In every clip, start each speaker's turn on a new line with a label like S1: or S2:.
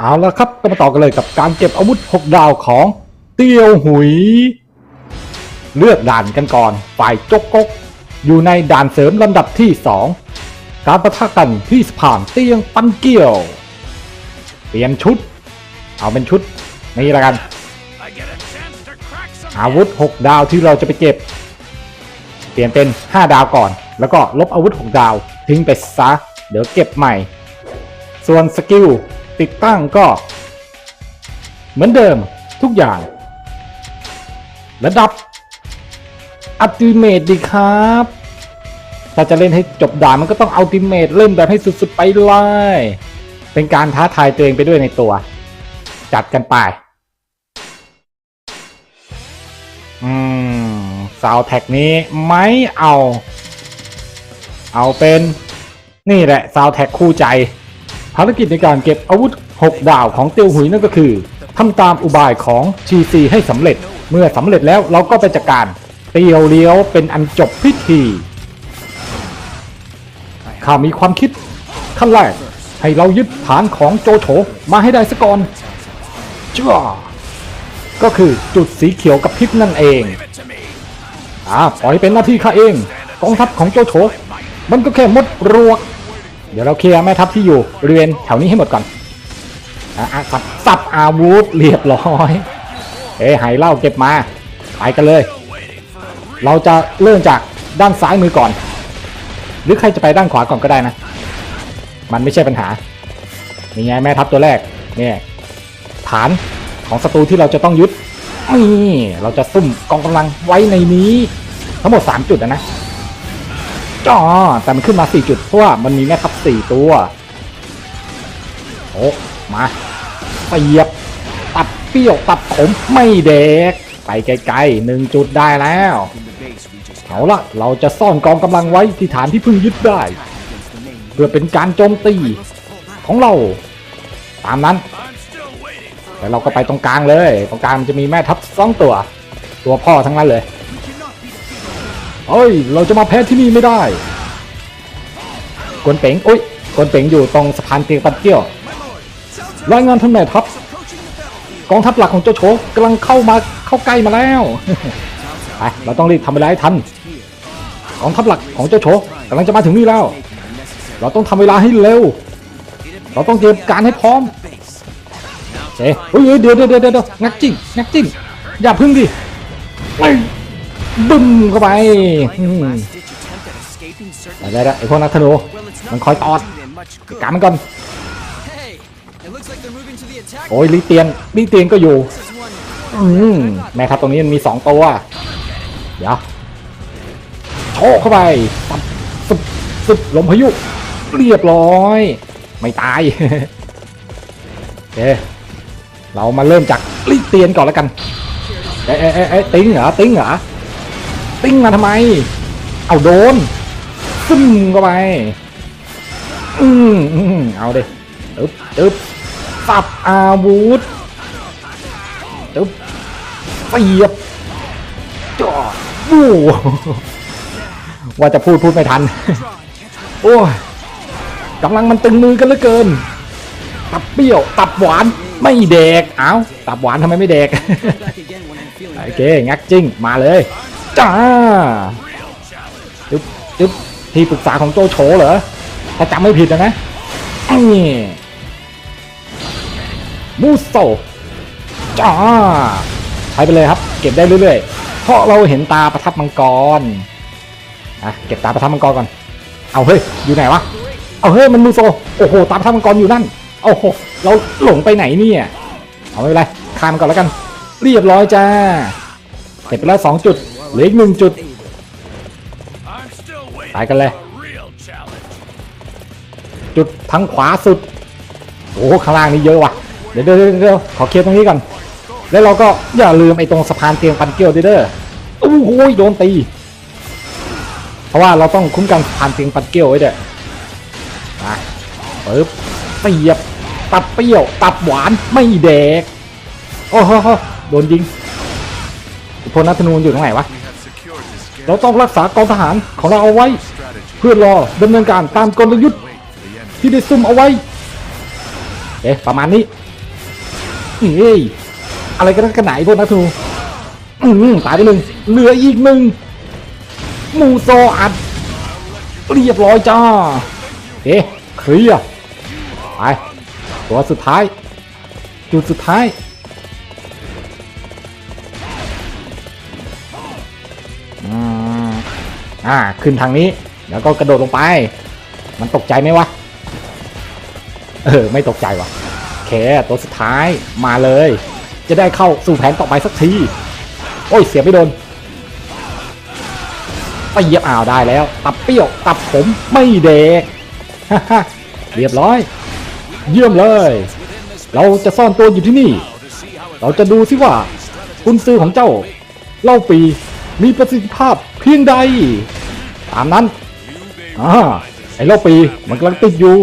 S1: เอาละครับก็มาต่อกันเลยกับการเก็บอาวุธ 6 ดาวของเตียวหุย เลือกด่านกันก่อน ฝ่ายจกกก อยู่ในด่านเสริมลำดับที่ 2 การประทะกันที่สะพานเตียงปันเกี้ยว เปลี่ยนชุด เอาเป็นชุด นี่ละกัน อาวุธ 6 ดาวที่เราจะไปเก็บ เปลี่ยนเป็น 5 ดาวก่อน แล้วก็ลบอาวุธ 6 ดาวทิ้งไปซะ เดี๋ยวเก็บใหม่ ส่วนสกิล ติดตั้งก็ เหมือนเดิมทุกอย่าง ระดับอัลติเมตดีครับ ถ้าจะเล่นให้จบด่านมันก็ต้องอัลติเมตเล่นแบบให้สุดๆไปเลย เป็นการท้าทายตัวเองไปด้วยในตัว จัดกันไป อืมซาวแท็กนี้ไม่เอา เอาเป็น นี่แหละซาวแท็กคู่ใจ ภารกิจในการเก็บอาวุธ 6 ดาวของเตียวหุยนั่นก็คือทำตามอุบายของ GC ให้สำเร็จ เมื่อสำเร็จแล้วเราก็ไปจัดการเตียวเลี้ยวเป็นอันจบพิธีข้ามีความคิดขั้นแรกให้เรายึดฐานของโจโฉมาให้ได้ซะก่อนจ้าก็คือจุดสีเขียวกับพริบนั่นเองอ่าปล่อยเป็นหน้าที่ข้าเองกองทัพของโจโฉมันก็แค่มดรวก ดี๋ยวเราเคลียร์แม่ทัพที่อยู่บริเวณแถวนี้ให้หมดก่อนอะสับสับอาวุธเรียบร้อยเอ้ยไหเหล่าเก็บมาไปกันเลย เราจะเริ่มจากด้านซ้ายมือก่อน หรือใครจะไปด้านขวาก่อนก็ได้นะ มันไม่ใช่ปัญหานี่ไงแม่ทัพตัวแรกเนี่ยฐานของศัตรูที่เราจะต้องยึดนี่เราจะซุ่มกองกำลังไว้ในนี้ ทั้งหมด 3 จุดนะนะ จ้อแต่มันขึ้นมา 4 จุดเพราะว่ามันมีแม่ทัพ4ตัวโอ้มาเสียบ ตัดเปรี้ยวตัดขมไม่เด็ก ไปไกลๆหนึ่งจุดได้แล้ว เอาละเราจะซ่อนกองกำลังไว้ที่ฐานที่เพิ่งยึดได้ เพื่อเป็นการโจมตีของเรา ตามนั้นแล้วเราก็ไปตรงกลางเลย ตรงกลางมันจะมีแม่ทัพสองตัว ตัวพ่อทั้งนั้นเลย เอ้ย เราจะมาแพ้ที่นี่ไม่ได้ กวนเป๋งอุ้ยกวนเป๋งอยู่ตรงสะพานเตียงปัดเกี้ยว รายงานท่านแม่ทัพ กองทัพหลักของเจ้าโฉกำลังเข้ามาเข้าใกล้มาแล้วไปเราต้องรีบทำเวลาให้ทัน กองทัพหลักของเจ้าโฉกำลังจะมาถึงนี่แล้ว เราต้องทำเวลาให้เร็ว เราต้องเตรียมการให้พร้อมเอ๊ะเฮ้ยเฮ้ยเดี๋ยวเดี๋ยวเดี๋ยวเดี๋ยวงักจิ้งงักจิ้งอย่าพึ่งดิ บึ้มเข้าไปอืมได้ได้ได้ไอพวกนักธนูมันคอยตอดกามันก่อน
S2: Hey, it looks like they're moving to the attack.
S1: โอ้ยลิเตียนลิเตียนก็อยู่
S2: This is one.
S1: อืมแม่ครับตรงนี้มันมีสองตัวเดี๋ยวโชกเข้าไปปับสุบสุบลมพายุเรียบร้อย ไม่ตายโอเคเรามาเริ่มจากลิเตียนก่อนแล้วกันเอ๊ะเอ๊ะเอ๊ะเอ๊ะติ้งเหรอติ้งเหรอ ติ้งมาทำไม เอาโดน ซึมเข้าไป อืมอืมเอาดิตึ๊บตึ๊บสับอาวุธตึ๊บเสียบจ่อบู้ว่าจะพูดพูดไม่ทัน โอ้ยกำลังมันตึงมือกันเหลือเกิน ตับเปรี้ยว ตับหวานไม่แดก เอ้า ตับหวานทำไมไม่แดก โอเค งักจริงมาเลย จ้าจึ๊บจึ๊บที่ปรึกษาของโจโฉเหรอ ถ้าจำไม่ผิดนะนะนี่มูโซจ้าใช้ไปเลยครับ เก็บได้เรื่อยๆ เพราะเราเห็นตาประทับมังกรอะเก็บตาประทับมังกรก่อน เอาเฮ้ย อยู่ไหนวะ เอาเฮ้ยมันมูโซ โอ้โห ตาประทับมังกรอยู่นั่นโอ้โห เราหลงไปไหนเนี่ย เอาไม่เป็นไรขามมันก่อนแล้วกัน เรียบร้อยจ้า เก็บไปแล้วสองจุด เหลืออีกหนึ่งจุด
S3: I'm still waiting.
S1: ไปกันเลย จุดทางขวาสุด โอ้ข้างล่างนี่เยอะว่ะ เดี๋ยวเดี๋ยวเดี๋ยวขอเคลียร์ตรงนี้ก่อน แล้วเราก็อย่าลืมไอ้ตรงสะพานเตียงปันเกลียวด้วยเด้อโอ้โหโดนตี เพราะว่าเราต้องคุ้มกันสะพานเตียงปันเกลียวไว้เด้อมาปึ๊บเสียบ ตับเปรี้ยว ตับหวาน ไม่แดก โอ้โหโดนยิงพลนัทนูนอยู่ตรงไหนวะ เราต้องรักษากองทหารของเราเอาไว้ เพื่อรอดำเนินการตามกลยุทธ์ที่ได้ซุ่มเอาไว้ เอ๊ะประมาณนี้เฮ้ยอะไรกันกกันไหนพวกนักธนูอืมตายไปหนึ่งเหลืออีกหนึ่งมูโซอัดเรียบร้อยจ้าเอ๊ะเคลียร์ไปตัวสุดท้าย จุดสุดท้าย อ่า ขึ้นทางนี้ แล้วก็กระโดดลงไป มันตกใจไหมวะ เออ ไม่ตกใจวะโอเคตัวสุดท้ายมาเลย จะได้เข้าสู่แผนต่อไปสักที โอ้ย เสียไม่โดนไปเหยียบอ่าวได้แล้ว ตับเปรี้ยว ตับผมไม่เด็กเรียบร้อย เยี่ยมเลย เราจะซ่อนตัวอยู่ที่นี่ เราจะดูสิว่ากุนซือของเจ้า เล่าปีมีประสิทธิภาพเพียงใด ตามนั้นอ่าไอ้เล่าปีมันกำลังติดอยู่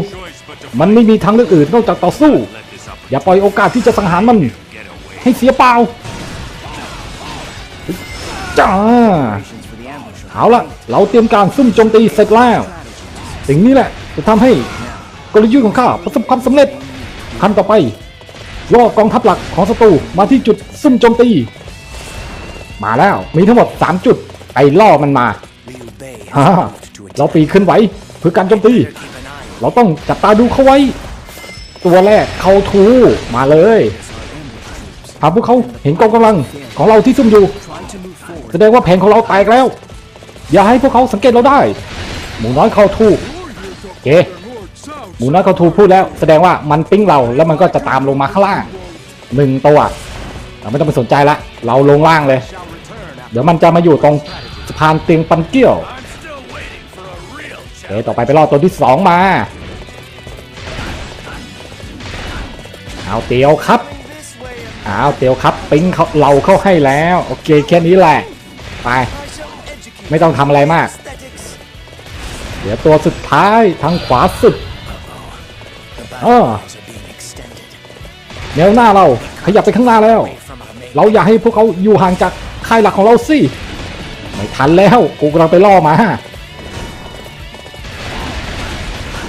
S1: มันไม่มีทางเลือกอื่นนอกจากต่อสู้ อย่าปล่อยโอกาสที่จะสังหารมัน ให้เสียเปล่าจ้าเอาละเราเตรียมการซุ่มโจมตีเสร็จแล้ว สิ่งนี้แหละจะทำให้กลยุทธ์ของข้าประสบความสำเร็จขั้นต่อไปล่อกองทัพหลักของศัตรูมาที่จุดซุ่มโจมตี มาแล้วมีทั้งหมด 3 จุด ไปล่อมันมา ฮ่าเราปีนขึ้นไหวเพื่อการโจมตี เราต้องจับตาดูเขาไว้ ตัวแรกเขาทูมาเลยหากพวกเขาเห็นกองกำลังของเราที่ซุ่มอยู่
S2: try to move forward.
S1: แสดงว่าแผนของเราแตกแล้ว อย่าให้พวกเขาสังเกตเราได้ หมูน้อยเข้าทูเกหมูน้อยเข้าทูพูดแล้ว แสดงว่ามันปิ้งเราแล้วมันก็จะตามลงมาข้างล่างหนึ่งตัวเราไม่ต้องไปสนใจละ เราลงล่างเลย เดี๋ยวมันจะมาอยู่ตรงสะพานเตียงปันเกี้ยว เค
S3: challenge.
S1: ต่อไปไปรอตัวที่สองมา เอาเตียวครับเอาเตียวครับปิ้งเขาเราเข้าให้แล้ว โอเคแค่นี้แหละ ไป ไม่ต้องทำอะไรมาก เดี๋ยวตัวสุดท้ายทางขวาสุด
S2: The
S1: Oh.
S2: boundaries are being extended
S1: แนวหน้าเราขยับไปข้างหน้าแล้ว เราอย่าให้พวกเขาอยู่ห่างจากค่ายหลักของเราสิ ไม่ทันแล้ว กูกำลังไปล่อมา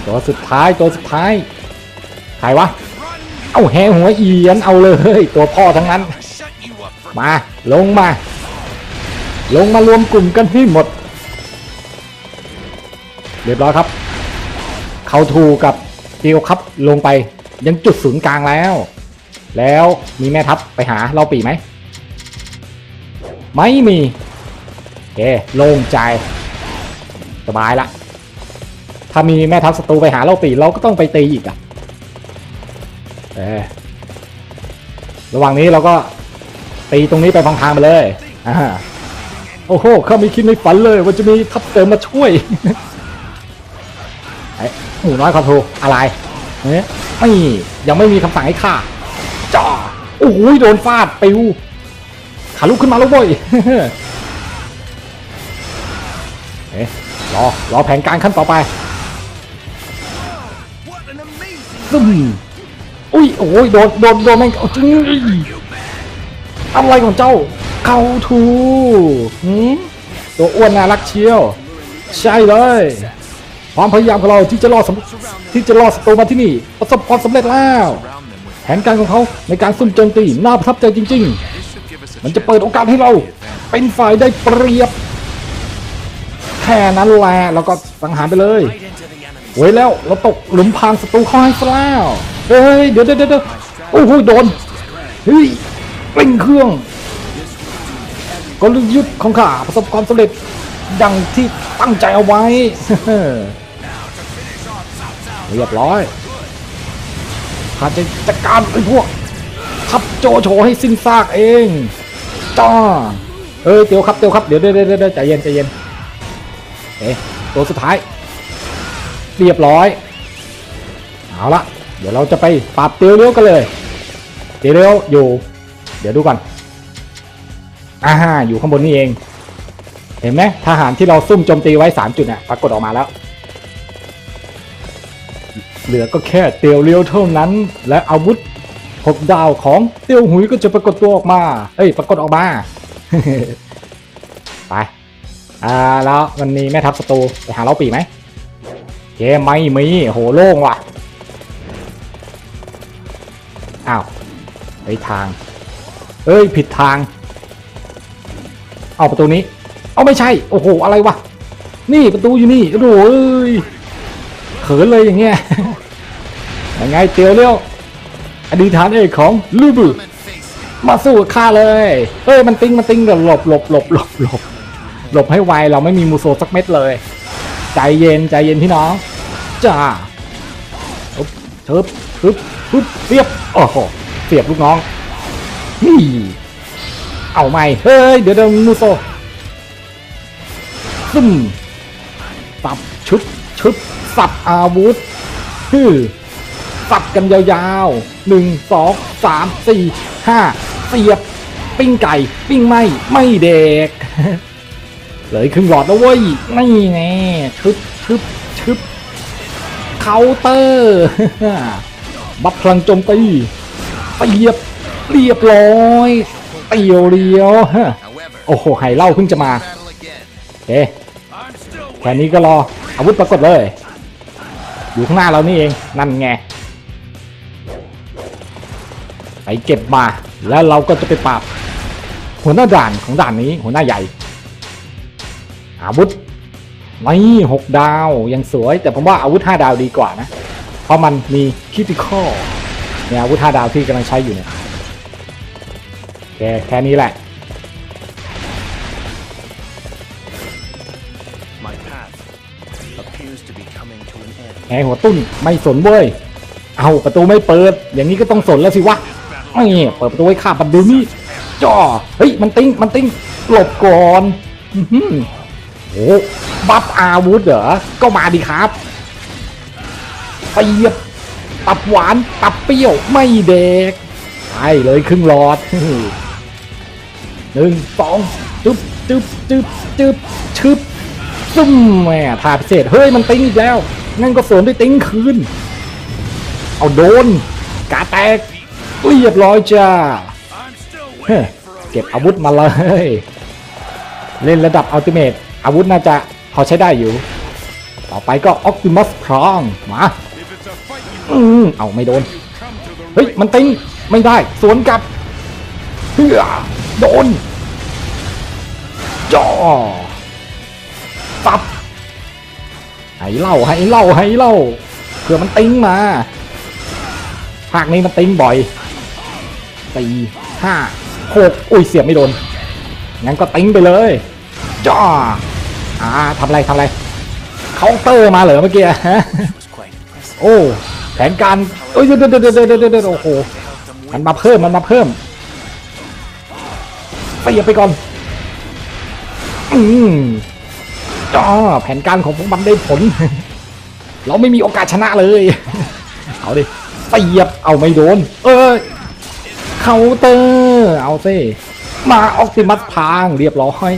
S1: ตัวสุดท้ายตัวสุดท้ายใครวะ เอาแหหัวเอียนเอาเลย ตัวพ่อทั้งนั้น มาลงมา ลงมารวมกลุ่มกันให้หมด เรียบร้อยครับ เขาทูกับเตียวครับลงไปยังจุดศูนย์กลางแล้ว แล้วมีแม่ทัพไปหาเราปีไหม ไม่มีโอเคโล่งใจ สบายละ ถ้ามีแม่ทัพศัตรูไปหาเราปีเราก็ต้องไปตีอีกอะเออระหว่างนี้เราก็ตีตรงนี้ไปพังๆไปเลยอ่าโอ้โหเขาไม่คิดไม่ฝันเลยว่าจะมีทัพเติมมาช่วยไอ้หูน้อยขอโทรอะไรเอ๊ะไม่ยังไม่มีคำสั่งให้ฆ่าจ่อโอ้โหโดนฟาดปิวขาลุกขึ้นมาแล้วเว้ยเอ๊ะรอรอแผนการขั้นต่อไป ซึมอุ้ยโอ้ยโดนโดนโดนแม่งเอาจริงอะไรของเจ้า เข้าทูหืมตัวอ้วนน่ารักเชียว ใช่เลย ความพยายามของเราที่จะล่อสำที่จะล่อศัตรูมาที่นี่ประสบความสำเร็จแล้ว แผนการของเขาในการซุ่มโจมตีน่าประทับใจจริง ๆ มันจะเปิดโอกาสให้เรา เป็นฝ่ายได้เปรียบ แค่นั้นแหละแล้วก็สังหารไปเลย เว้ยแล้วเราตกหลุมพรางศัตรูเข้าให้ซะแล้วเฮ้ยเดี๋ยวเดี๋ยวเดี๋ยวโอ้โหโดนเฮ้ยเร่งเครื่องกลยุทธ์ของข้าประสบความสำเร็จดังที่ตั้งใจเอาไว้เรียบร้อยข้าจะจัดการไอ้พวกทับโจโฉให้สิ้นซากเองจ้าเอ้ยเตียวครับเตียวครับเดี๋ยวเดี๋ยวเดี๋ยวเดี๋ยวใจเย็นใจเย็นเอ๊ะตัวสุดท้าย เรียบร้อย เอาละเดี๋ยวเราจะไปปรับเตียวเลี้ยวกันเลย เตียวเลี้ยวอยู่ เดี๋ยวดูก่อนอ่าอยู่ข้างบนนี่เอง เห็นไหมทหารที่เราซุ่มโจมตีไว้สามจุดเนี่ยปรากฏออกมาแล้ว เหลือก็แค่เตียวเลี้ยวเท่านั้น และอาวุธหกดาวของเตียวหุยก็จะปรากฏตัวออกมา เอ้ย ปรากฏออกมา ไป อ่า แล้วมันมีแม่ทัพศัตรูไปหาเราปีไหม เกมไม่มีโหโล่งว่ะ อ้าวไปทาง เอ้ย ผิดทาง เอาประตูนี้ เอาไม่ใช่ โอ้โห อะไรวะ นี่ประตูอยู่นี่ โอ้โหเอ้ยเขินเลยอย่างเงี้ย ยังไงเตียวเลี้ยวอดีตฐานเอกของลูบูมาสู้กับข้าเลยเฮ้ย มันติ้งมันติ้งเดี๋ยวหลบหลบหลบหลบหลบหลบให้ไว เราไม่มีมูโซสักเม็ดเลย ใจเย็นใจเย็นพี่น้องจ้าปึ๊บเชิบปึ๊บปึ๊บเสียบโอ้โหเสียบลูกน้องนี่เอาไม่เฮ้ยเดี๋ยวเดี๋ยวมูโซซึมสับชุดชุดสับอาวุธฮือสับกันยาวๆหนึ่งสองสามสี่ห้าเสียบปิ้งไก่ ปิ้งไม่ไม่เด็ก เหลยครึ่งหลอดแล้วเว้ยนี่ไงชึบชึบชึบเคาน์เตอร์บัฟพลังโจมตีเสียบเรียบร้อยเตียวเรียวโอ้โหไห่เล่าเพิ่งจะมาเอ๊แค่นี้ก็รออาวุธปรากฏเลย อยู่ข้างหน้าเรานี่เองนั่นไงไปเก็บมาแล้วเราก็จะไปปราบหัวหน้าด่านของด่านนี้หัวหน้าใหญ่ อาวุธไม่หกดาวยังสวย แต่ผมว่าอาวุธห้าดาวดีกว่านะ เพราะมันมีคิติคอลเนี่ยอาวุธห้าดาวที่กำลังใช้อยู่เนี่ยโอเคแค่นี้แหละ
S2: My path appears to be coming to an end.
S1: ไงหัวตุ้นไม่สนเว้ย เอาประตูไม่เปิด อย่างนี้ก็ต้องสนแล้วสิวะไม่เปิดประตูไว้ข้าบันเดูนี่จ่อเฮ้ยมันติ้งมันติ้งหลบก่อน อื้อหือโอ้บัฟอาวุธเหรอ ก็มาดิครับเปียบตับหวาน ตับเปรี้ยวไม่เด็กใช่เลยครึ่งหลอดหนึ่งสองจึ๊บจึ๊บจึ๊บจึ๊บชึบซุ่มแหมท่าพิเศษ เฮ้ย มันติ้งอีกแล้ว งั้นก็สวนด้วยติ้งคืน เอาโดน กาแตกเรียบร้อยจ้าเก็บอาวุธมาเลย เล่นระดับอัลติเม e อาวุธน่าจะพอใช้ได้อยู่ ต่อไปก็อ p ติมัสพรองมาอืมเอาไม่โดน เฮ้ย มันติ้งไม่ได้ สวนกลับเฮ้ยโดนจ่อปับให้เล่าให้เล่าให้เล่าเผื่อมันติ้งมาภาคนี้มันติ้งบ่อยสี่ห้าหกอุ้ยเสียบไม่โดนงั้นก็ติ้งไปเลยจ้า อ่าทำอะไรทำอะไรเคาน์เตอร์มาเหรอเมื่อกี้ฮะโอ้แผนการเอ้ยเดี๋ยวเดี๋ยวเดี๋ยวเดี๋ยวเดี๋ยวเดโอ้โหมันมาเพิ่มมันมาเพิ่มไปอย่าไปก่อนอืมจ้าแผนการของพวกมันได้ผล เราไม่มีโอกาสชนะเลย เอาดิเสียบเอาไม่โดน เอ้ยเคาน์เตอร์ เอาสิมาออกซิมัสพางเรียบร้อย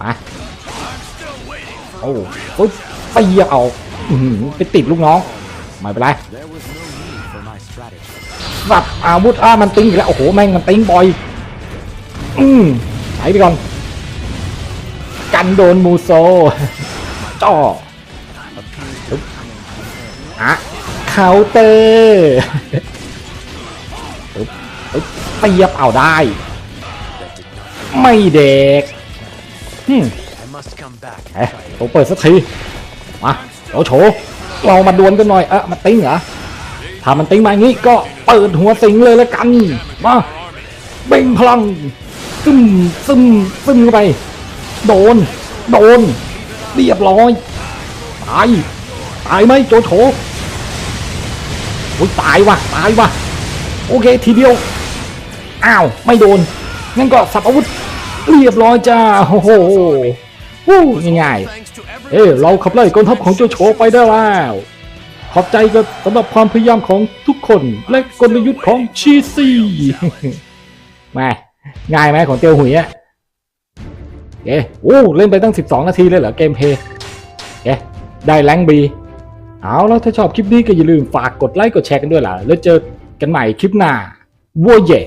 S1: มา โอ้ปุ๊บเสียเอาไปติดลูกน้องไม่เป็นไรสับอาวุธอ่ามันติ้งอีกแล้วโอ้โหแม่งมันติ้งบ่อยอืมใช้ไปก่อนกันโดนมูโซจ่อ
S2: Appears to be coming to an end.
S1: อะเคาน์เตอร์ปึ๊บปึ๊บเตียบเอาได้ ไม่เด็ก เอ๊ะ
S2: try
S1: ผมเปิดสักทีมาโฉโฉเรามาดวลกันหน่อยเอ๊ะมันติ้งเหรอถ้ามันติ้งมาอย่างนี้ก็เปิดหัวสิงเลยแล้วกันมาเบ่งพลังซึมซึมซึมเข้าไป โดน โดน เรียบร้อยตายตายไหมโจโฉโอ้ยตายว่ะตายว่ะโอเคทีเดียวอ้าวไม่โดนงั้นก็สับอาวุธเรียบร้อยจ้าโอ้โห วู้ง่ายๆ เอ้เราขับไล่กองทัพของโจโฉไปได้แล้ว ขอบใจกับสำหรับความพยายามของทุกคนและกลยุทธ์ของชีซี่ม่ง่ายไหมของเตียวหุยอะเอ๊ะโอ้เล่นไปตั้ง 12 นาทีเลยเหรอเกมเพย์เอ๊ะได้แรงบีเอาแล้วถ้าชอบคลิปนี้ก็อย่าลืมฝากกดไลค์กดแชร์กันด้วยล่ะ แล้วเจอกันใหม่คลิปหน้าวัวเย่